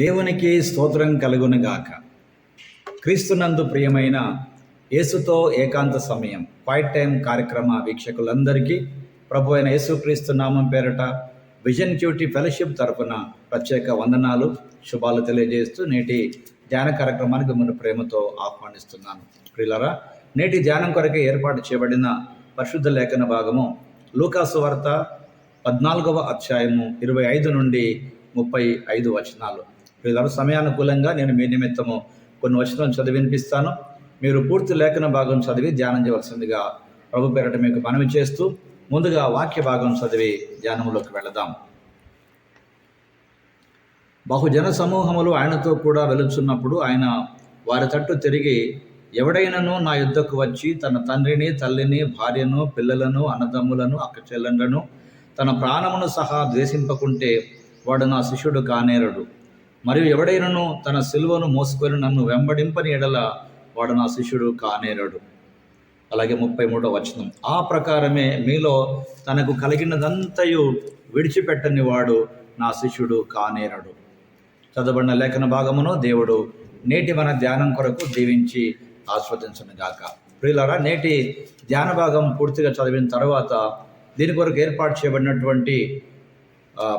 దేవునికి స్తోత్రం కలుగునుగాక. క్రీస్తునందు ప్రియమైన యేసుతో ఏకాంత సమయం క్వైట్ టైం కార్యక్రమ వీక్షకులందరికీ ప్రభు అయిన యేసుక్రీస్తు నామం పేరట విజన్ క్యూటీ ఫెలోషిప్ తరఫున ప్రత్యేక వందనాలు శుభాలు తెలియజేస్తూ నేటి ధ్యాన కార్యక్రమానికి మన ప్రేమతో ఆహ్వానిస్తున్నాను. ప్రియులరా నేటి ధ్యానం కొరకు ఏర్పాటు చేయబడిన పరిశుద్ధ లేఖన భాగము లూకాసు వార్త పద్నాలుగవ అధ్యాయము ఇరవై ఐదు నుండి ముప్పై ఐదు వచనాలు. వీళ్ళ సమయానుకూలంగా నేను మీ నిమిత్తము కొన్ని వచనాలు చదివి వినిపిస్తాను. మీరు పూర్తి లేఖన భాగం చదివి ధ్యానం చేయవలసిందిగా ప్రభు పేరట మీకు మనవి చేస్తూ ముందుగా వాక్య భాగం చదివి ధ్యానంలోకి వెళదాం. బహుజన సమూహములు ఆయనతో కూడా వెలుచున్నప్పుడు ఆయన వారి తట్టు తిరిగి ఎవడైనను నా యుద్ధకు వచ్చి తన తండ్రిని తల్లిని భార్యను పిల్లలను అన్నదమ్ములను అక్కచెల్లెండ్లను తన ప్రాణమును సహా ద్వేషింపకుంటే వాడు నా శిష్యుడు కానేరడు. మరియు ఎవడైనను తన సిలువను మోసుకొని నన్ను వెంబడింపని ఎడల వాడు నా శిష్యుడు కానేరడు. అలాగే ముప్పై మూడో వచనం. ఆ ప్రకారమే మీలో తనకు కలిగినదంతయు విడిచిపెట్టని వాడు నా శిష్యుడు కానేరడు. చదవబడిన లేఖన భాగమును దేవుడు నేటి మన ధ్యానం కొరకు దీవించి ఆస్వాదించను గాక ప్రియులారా నేటి ధ్యాన భాగం పూర్తిగా చదివిన తర్వాత దీని కొరకు ఏర్పాటు చేయబడినటువంటి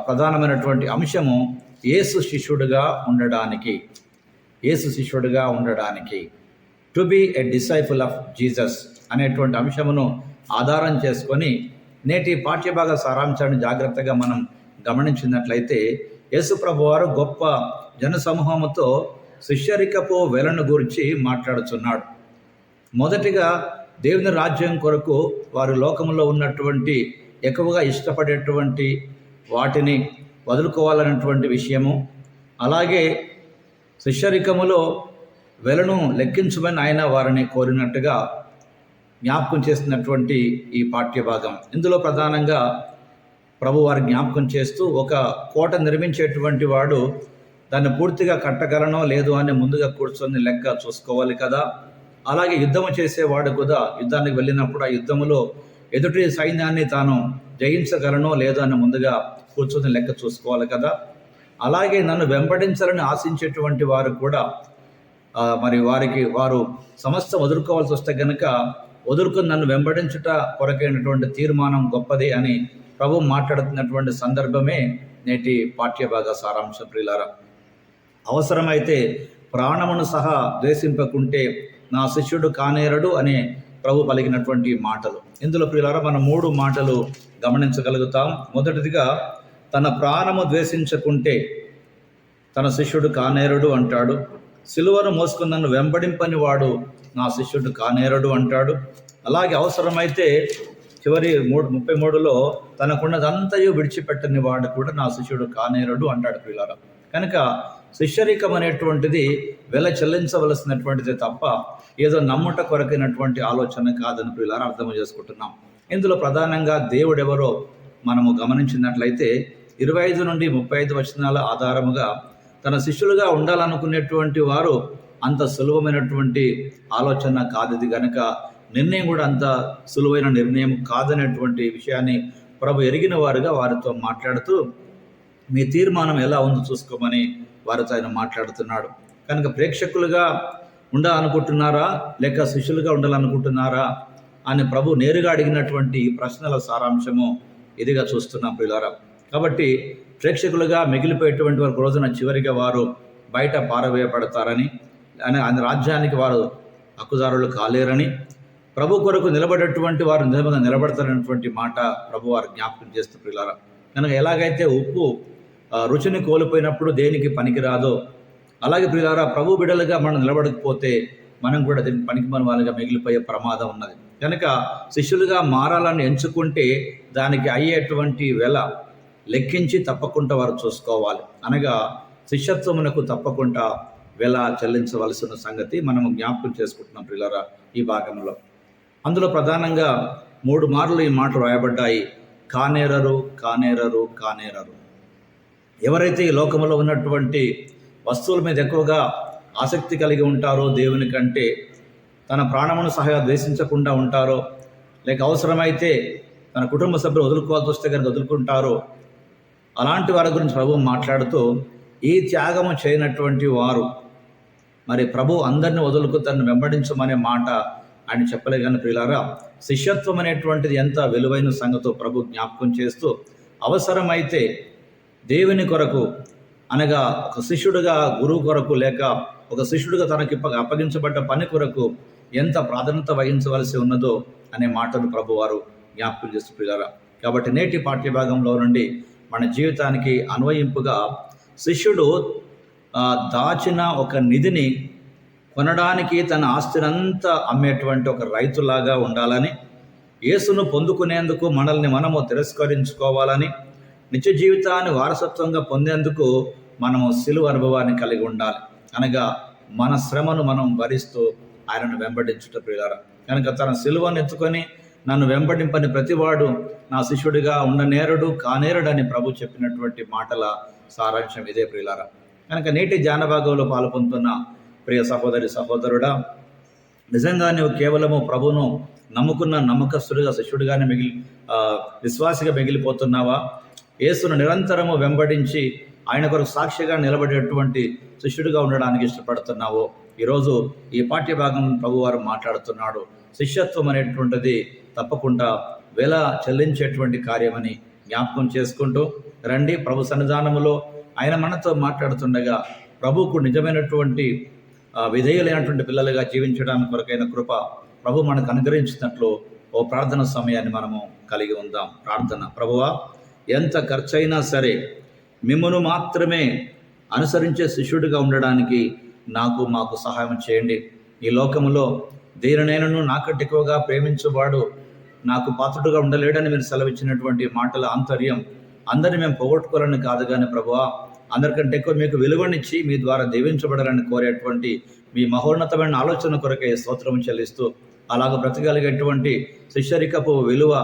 ప్రధానమైనటువంటి అంశము యేసు శిష్యుడిగా ఉండడానికి యేసు శిష్యుడిగా ఉండడానికి to be a disciple of Jesus అనేటువంటి అంశమును ఆధారం చేసుకొని నేటి పాఠ్యభాగ సారాంశాన్ని జాగ్రత్తగా మనం గమనించినట్లయితే యేసుప్రభు వారు గొప్ప జనసమూహముతో శిష్యరికపు వెలను గురించి మాట్లాడుతున్నాడు మొదటిగా దేవుని రాజ్యం కొరకు వారు లోకంలో ఉన్నటువంటి ఎక్కువగా ఇష్టపడేటువంటి వాటిని వదులుకోవాలన్నటువంటి విషయము. అలాగే శిష్యరికములో వెలను లెక్కించమని ఆయన వారిని కోరినట్టుగా జ్ఞాపకం చేస్తున్నటువంటి ఈ పాఠ్యభాగం. ఇందులో ప్రధానంగా ప్రభు వారి జ్ఞాపకం చేస్తూ ఒక కోట నిర్మించేటువంటి వాడు దాన్ని పూర్తిగా కట్టగలనో లేదో అని ముందుగా కూర్చొని లెక్క చూసుకోవాలి కదా. అలాగే యుద్ధము చేసేవాడు కూడా యుద్ధానికి వెళ్ళినప్పుడు ఆ యుద్ధములో ఎదుటి సైన్యాన్ని తాను జయించగలనో లేదో అని ముందుగా కూర్చొని లెక్క చూసుకోవాలి కదా. అలాగే నన్ను వెంబడించాలని ఆశించేటువంటి వారు కూడా మరి వారికి వారు సమస్య వదులుకోవాల్సి వస్తే కనుక వదులుకుని నన్ను వెంబడించుట కొరకైనటువంటి తీర్మానం గొప్పది అని ప్రభు మాట్లాడుతున్నటువంటి సందర్భమే నేటి పాఠ్యభాగ సారాంశం ప్రియులారా. అవసరమైతే ప్రాణమును సహా ద్వేషింపకుంటే నా శిష్యుడు కానేరడు అనే ప్రభు పలికినటువంటి మాటలు. ఇందులో ప్రియులారా మనం మూడు మాటలు గమనించగలుగుతాం. మొదటిదిగా తన ప్రాణము ద్వేషించకుంటే తన శిష్యుడు కానేరుడు అంటాడు. సిలువను మోసుకుని నన్ను వెంబడింపని వాడు నా శిష్యుడు కానేరుడు అంటాడు. అలాగే అవసరమైతే చివరి మూడు ముప్పై మూడులో తనకున్నదంతయు విడిచిపెట్టని వాడు కూడా నా శిష్యుడు కానేరుడు అంటాడు పిల్లల కనుక శిష్యరికం అనేటువంటిది వెల చెల్లించవలసినటువంటిది తప్ప ఏదో నమ్ముట కొరకైనటువంటి ఆలోచన కాదని పిల్లలు అర్థం చేసుకుంటున్నాం. ఇందులో ప్రధానంగా దేవుడెవరో మనము గమనించినట్లయితే ఇరవై ఐదు నుండి ముప్పై ఐదు వచనాల ఆధారముగా తన శిష్యులుగా ఉండాలనుకునేటువంటి వారు అంత సులభమైనటువంటి ఆలోచన కాదు ఇది కనుక నిర్ణయం కూడా అంత సులువైన నిర్ణయం కాదనేటువంటి విషయాన్ని ప్రభు ఎరిగిన వారుగా వారితో మాట్లాడుతూ మీ తీర్మానం ఎలా ఉందో చూసుకోమని వారితో ఆయన మాట్లాడుతున్నాడు. కనుక ప్రేక్షకులుగా ఉండాలనుకుంటున్నారా? లేక శిష్యులుగా ఉండాలనుకుంటున్నారా? అని ప్రభు నేరుగా అడిగినటువంటి ప్రశ్నల సారాంశము ఇదిగా చూస్తున్నాం ప్రియులారా. కాబట్టి ప్రేక్షకులుగా మిగిలిపోయేటువంటి వారి రోజున చివరిగా వారు బయట పారవేయబడతారని అని ఆయన రాజ్యానికి వారు హక్కుదారులు కాలేరని ప్రభు కొరకు నిలబడేటువంటి వారు నిజంగా నిలబడతారనేటువంటి మాట ప్రభు వారు జ్ఞాపకం చేస్తూ ప్రియులారా. కనుక ఎలాగైతే ఉప్పు రుచిని కోల్పోయినప్పుడు దేనికి పనికిరాదో. అలాగే ప్రియులారా ప్రభు బిడలుగా మనం నిలబడకపోతే మనం కూడా దీన్ని పనికి మన వాళ్ళగా మిగిలిపోయే ప్రమాదం ఉన్నది. కనుక శిష్యులుగా మారాలని ఎంచుకుంటే దానికి అయ్యేటువంటి వెల లెక్కించి తప్పకుండా వారు చూసుకోవాలి. అనగా శిష్యత్వమునకు తప్పకుండా వెల చెల్లించవలసిన సంగతి మనం జ్ఞాపకం చేసుకుంటున్నాం ప్రియులారా ఈ భాగంలో. అందులో ప్రధానంగా మూడు మార్లు ఈ మాటలు రాయబడ్డాయి. కానేరరు కానేరరు కానేరరు. ఎవరైతే ఈ లోకంలో ఉన్నటువంటి వస్తువుల మీద ఎక్కువగా ఆసక్తి కలిగి ఉంటారో దేవుని కంటే తన ప్రాణమును సహా ద్వేషించకుండా ఉంటారో లేక అవసరమైతే తన కుటుంబ సభ్యులు వదులుకోవాల్సి వస్తే కనుక వదులుకుంటారో అలాంటి వారి గురించి ప్రభు మాట్లాడుతూ ఈ త్యాగము చేయనటువంటి వారు మరి ప్రభు అందరిని వదులుకు తను వెంబడించమనే మాట ఆయన చెప్పలే కానీ ప్రియులారా శిష్యత్వం అనేటువంటిది ఎంత విలువైన సంగతో ప్రభు జ్ఞాపకం చేస్తూ అవసరమైతే దేవుని కొరకు అనగా ఒక శిష్యుడిగా గురువు కొరకు లేక ఒక శిష్యుడిగా తనకి అప్పగించబడ్డ పని కొరకు ఎంత ప్రాధాన్యత వహించవలసి ఉన్నదో అనే మాటను ప్రభువారు జ్ఞాపకం చేస్తూ కాబట్టి నేటి పాఠ్యభాగంలో నుండి మన జీవితానికి అన్వయింపుగా శిష్యుడు దాచిన ఒక నిధిని కొనడానికి తన ఆస్తినంతా అమ్మేటువంటి ఒక రైతులాగా ఉండాలని యేసును పొందుకునేందుకు మనల్ని మనము తిరస్కరించుకోవాలని నిత్య జీవితాన్ని వారసత్వంగా పొందేందుకు మనము సిలువ అనుభవాన్ని కలిగి ఉండాలి. అనగా మన శ్రమను మనం భరిస్తూ ఆయనను వెంబడించుట ప్రియులారా. కనుక తన సిలువను ఎత్తుకొని నన్ను వెంబడింపని ప్రతివాడు నా శిష్యుడిగా ఉండనేరడు కానేరడని ప్రభు చెప్పినటువంటి మాటల సారాంశం ఇదే ప్రియులారా. కనుక నేటి జానభాగంలో పాల్పొందుతున్న ప్రియ సహోదరి సహోదరుడా నిజంగా నువ్వు కేవలము ప్రభును నమ్ముకున్న నమ్మకస్తుడిగా శిష్యుడిగానే మిగిలి విశ్వాసిగా మిగిలిపోతున్నావా? యేసును నిరంతరము వెంబడించి ఆయన కొరకు సాక్షిగా నిలబడేటువంటి శిష్యుడిగా ఉండడానికి ఇష్టపడుతున్నావో. ఈరోజు ఈ పాఠ్యభాగం ప్రభువారు మాట్లాడుతున్నాడు. శిష్యత్వం అనేటువంటిది తప్పకుండా వెల చెల్లించేటువంటి కార్యమని జ్ఞాపకం చేసుకుంటూ రండి ప్రభు సన్నిధానములో. ఆయన మనతో మాట్లాడుతుండగా ప్రభుకు నిజమైనటువంటి విధేయులైనటువంటి పిల్లలుగా జీవించడానికి కొరకైన కృప ప్రభు మనకు అనుగ్రహించినట్లు ఓ ప్రార్థన సమయాన్ని మనము కలిగి ఉందాం. ప్రార్థన. ప్రభువా ఎంత ఖర్చైనా సరే మిమ్మను మాత్రమే అనుసరించే శిష్యుడిగా ఉండడానికి నాకు మాకు సహాయం చేయండి. ఈ లోకములో దేనినైనను నాకంటే ఎక్కువగా ప్రేమించేవాడు నాకు పాత్రుడుగా ఉండలేడని మీరు సెలవిచ్చినటువంటి మాటల ఆంతర్యం అందరిని మేము పోగొట్టుకోవాలని కాదు కానీ ప్రభువా అందరికంటే ఎక్కువ మీకు విలువనిచ్చి మీ ద్వారా దీవించబడాలని కోరేటువంటి మీ మహోన్నతమైన ఆలోచన కొరకే స్తోత్రం చెల్లిస్తూ అలాగ బ్రతకగలిగేటువంటి శిష్యరికపు విలువ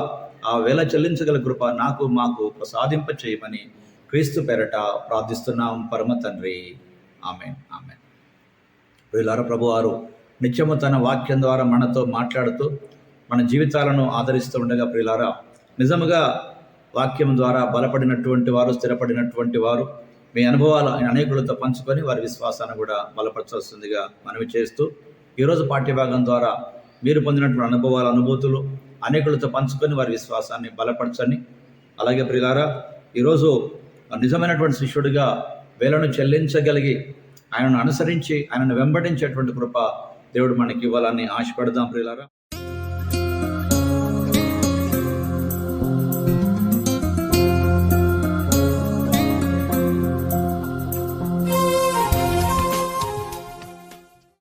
ఆ వేళ చెల్లించగల కృప నాకు మాకు ప్రసాదింప చేయమని క్రీస్తు పేరట ప్రార్థిస్తున్నాం. పరమ తండ్రి. ఆమె ఆమె వీళ్ళార ప్రభు వారు నిత్యము తన వాక్యం ద్వారా మనతో మాట్లాడుతూ మన జీవితాలను ఆదరిస్తూ ఉండగా ప్రియులారా నిజముగా వాక్యం ద్వారా బలపడినటువంటి వారు స్థిరపడినటువంటి వారు మీ అనుభవాలు అనేకులతో పంచుకొని వారి విశ్వాసాన్ని కూడా బలపరచాల్సిందిగా మనవి చేస్తూ ఈరోజు పాఠ్యభాగం ద్వారా మీరు పొందినటువంటి అనుభవాలు అనుభూతులు అనేకులతో పంచుకొని వారి విశ్వాసాన్ని బలపరచని అలాగే ప్రియులారా ఈరోజు నిజమైనటువంటి శిష్యుడిగా వేలను చెల్లించగలిగి ఆయనను అనుసరించి ఆయనను వెంబడించేటువంటి కృప దేవుడు మనకి ఇవ్వాలని ఆశపడదాం ప్రియులారా